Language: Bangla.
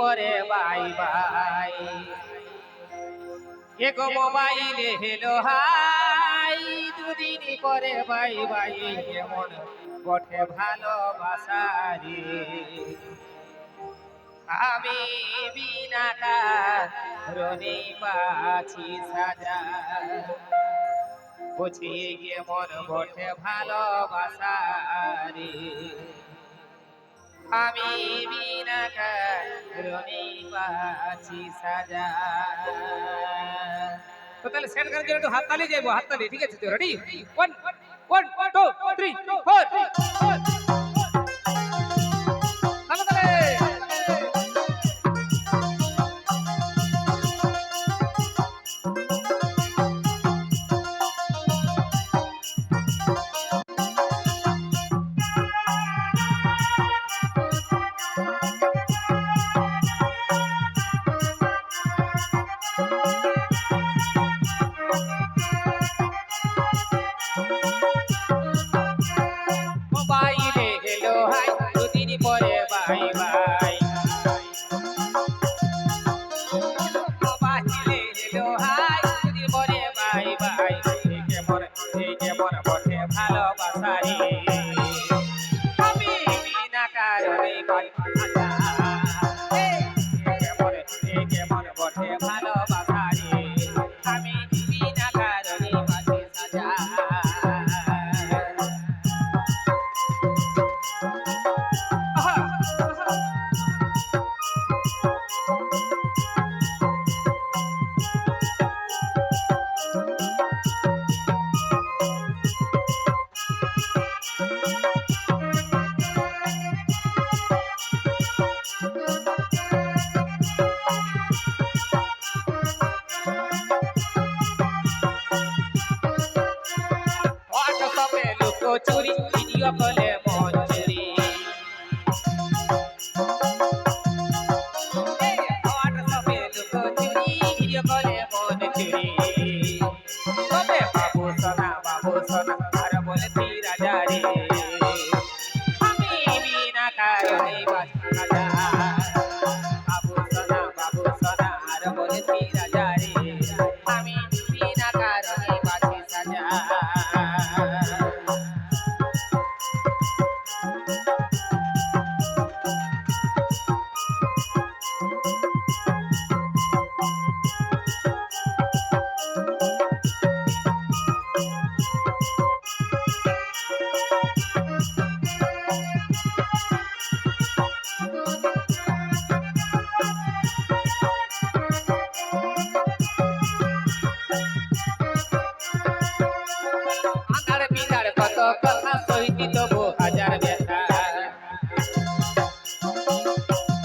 পরে বাই বাই এক মোবাইলে হেলো হাই, দুদিন পরে বাই বাই কেমন বটে ভালোবাসা রে আমি বিনা রনি পাছি সাজা। বুঝি কেমন বটে ভালোবাসা রে আমি সাজা তো তাহলে সেট করার জন্য একটু হাততালি যাইবো হাততালি ঠিক আছে তো? Ready one one two three four পরে বাই লুকোচুরি ভিডিও কলে তবে বাবু সোনা বাবু সোনা, আর বলতি রাজা রে। আমি বিনা কারণে বাঁচা রাজা বাবু সোনা বাবু সোনা, আর বলতি কথা সহিতি তবু